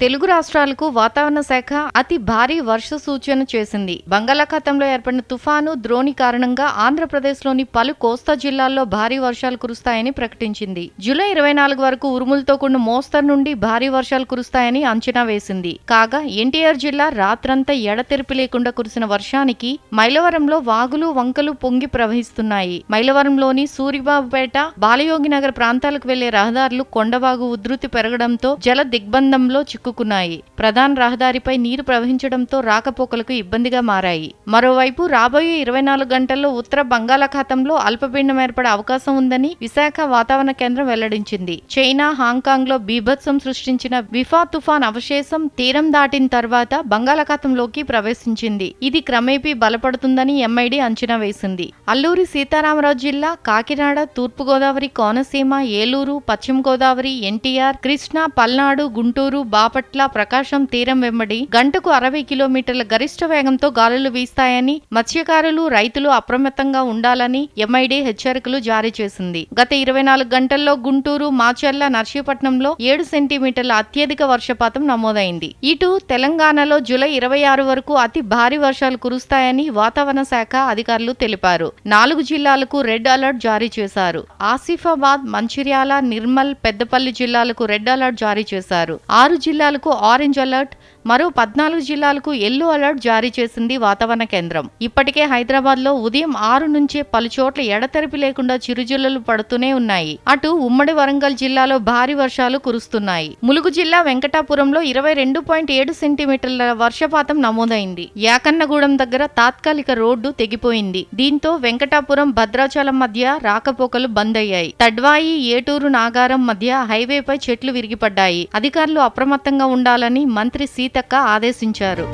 తెలుగు రాష్ట్రాలకు వాతావరణ శాఖ అతి భారీ వర్ష సూచన చేసింది. బంగాళాఖాతంలో ఏర్పడిన తుఫాను ద్రోణి కారణంగా ఆంధ్రప్రదేశ్లోని పలు కోస్తా జిల్లాల్లో భారీ వర్షాలు కురుస్తాయని ప్రకటించింది. జూలై ఇరవై నాలుగు వరకు ఉరుములతో కూడిన మోస్తరు నుండి భారీ వర్షాలు కురుస్తాయని అంచనా వేసింది. కాగా ఎన్టీఆర్ జిల్లా రాత్రంతా ఎడతెరిపి లేకుండా కురిసిన వర్షానికి మైలవరంలో వాగులు వంకలు పొంగి ప్రవహిస్తున్నాయి. మైలవరంలోని సూరిబాబుపేట బాలయోగి నగర ప్రాంతాలకు వెళ్ళే రహదారులు కొండవాగు ఉధృతి పెరగడంతో జల దిగ్బంధంలో చిక్కుకున్నాయి. ప్రధాన రహదారిపై నీరు ప్రవహించడంతో రాకపోకలకు ఇబ్బందిగా మారాయి. మరోవైపు రాబోయే ఇరవై నాలుగు గంటల్లో ఉత్తర బంగాళాఖాతంలో అల్పపీడనం ఏర్పడే అవకాశం ఉందని విశాఖ వాతావరణ కేంద్రం వెల్లడించింది. చైనా హాంకాంగ్లో బీభత్సం సృష్టించిన విఫా తుఫాన్ అవశేషం తీరం దాటిన తర్వాత బంగాళాఖాతంలోకి ప్రవేశించింది. ఇది క్రమేపీ బలపడుతుందని ఎంఐడి అంచనా వేసింది. అల్లూరి సీతారామరాజు జిల్లా కాకినాడ తూర్పుగోదావరి కోనసీమ ఏలూరు పశ్చిమ గోదావరి ఎన్టీఆర్ కృష్ణా పల్నాడు గుంటూరు బాపట్ల ప్రకాశం తీరం వెంబడి గంటకు అరవై కిలోమీటర్ల గరిష్ట వేగంతో గాలులు వీస్తాయని మత్స్యకారులు రైతులు అప్రమత్తంగా ఉండాలని ఎంఐడి హెచ్చరికలు జారీ చేసింది. గత ఇరవై నాలుగు గంటల్లో గుంటూరు మాచర్ల నర్సీపట్నంలో ఏడు సెంటీమీటర్ల అత్యధిక వర్షపాతం నమోదైంది. ఇటు తెలంగాణలో జూలై ఇరవై ఆరు వరకు అతి భారీ వర్షాలు కురుస్తాయని వాతావరణ శాఖ అధికారులు తెలిపారు. నాలుగు జిల్లాలకు రెడ్ అలర్ట్ జారీ చేశారు. ఆసిఫాబాద్ మంచిర్యాల నిర్మల్ పెద్దపల్లి జిల్లాలకు రెడ్ అలర్ట్ జారీ చేశారు. ఆరు జిల్లాలకు ఆరెంజ్ అలర్ట్ మరో పద్నాలుగు జిల్లాలకు ఎల్లో అలర్ట్ జారీ చేసింది వాతావరణ కేంద్రం. ఇప్పటికే హైదరాబాద్లో ఉదయం ఆరు నుంచే పలుచోట్ల ఎడతెరిపి లేకుండా చిరుజల్లులు పడుతూనే ఉన్నాయి. అటు ఉమ్మడి వరంగల్ జిల్లాలో భారీ వర్షాలు కురుస్తున్నాయి. ములుగు జిల్లా వెంకటాపురంలో ఇరవై రెండు పాయింట్ ఏడు సెంటీమీటర్ల వర్షపాతం నమోదైంది. యాకన్నగూడెం దగ్గర తాత్కాలిక రోడ్డు తెగిపోయింది. దీంతో వెంకటాపురం భద్రాచలం మధ్య రాకపోకలు బంద్ అయ్యాయి తడ్వాయి ఏటూరు నాగారం మధ్య హైవేపై చెట్లు విరిగిపడ్డాయి. అధికారులు అప్రమత్తంగా అప్రమత్తంగా ఉండాలని మంత్రి సీతక్క ఆదేశించారు.